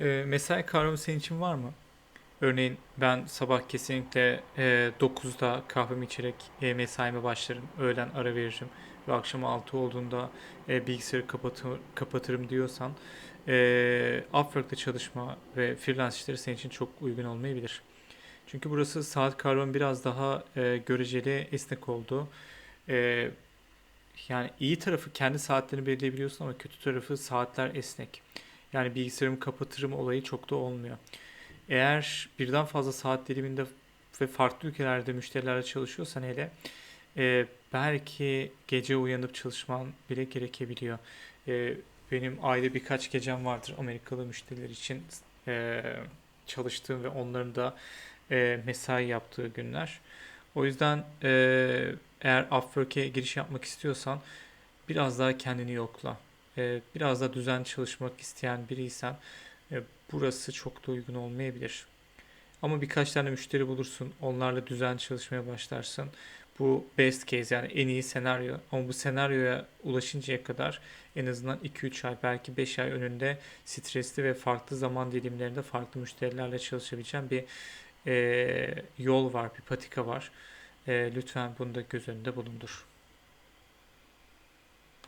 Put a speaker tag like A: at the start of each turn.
A: E, mesai kavramı senin için var mı? Örneğin ben sabah kesinlikle e, 9'da kahvemi içerek e, mesaime başlarım. Öğlen ara veririm. Ve akşam 6 olduğunda e, bilgisayarı kapatır, kapatırım diyorsan e, Upwork'ta çalışma ve freelance işleri senin için çok uygun olmayabilir. Çünkü burası saat kavramı biraz daha e, göreceli esnek oldu. E, yani iyi tarafı kendi saatlerini belirleyebiliyorsun ama kötü tarafı saatler esnek. Yani bilgisayarımı kapatırım olayı çok da olmuyor. Eğer birden fazla saat diliminde ve farklı ülkelerde müşterilerle çalışıyorsan hele e, belki gece uyanıp çalışman bile gerekebiliyor. E, benim ayda birkaç gecem vardır Amerikalı müşteriler için e, çalıştığım ve onların da e, mesai yaptığı günler. O yüzden e, eğer Upwork'e giriş yapmak istiyorsan biraz daha kendini yokla. E, biraz daha düzenli çalışmak isteyen biriysen e, burası çok da uygun olmayabilir. Ama birkaç tane müşteri bulursun. Onlarla düzenli çalışmaya başlarsın. Bu best case yani en iyi senaryo. Ama bu senaryoya ulaşıncaya kadar en azından 2-3 ay belki 5 ay önünde stresli ve farklı zaman dilimlerinde farklı müşterilerle çalışabileceğin bir e, yol var, bir patika var. E, lütfen bunu da göz önünde bulundur.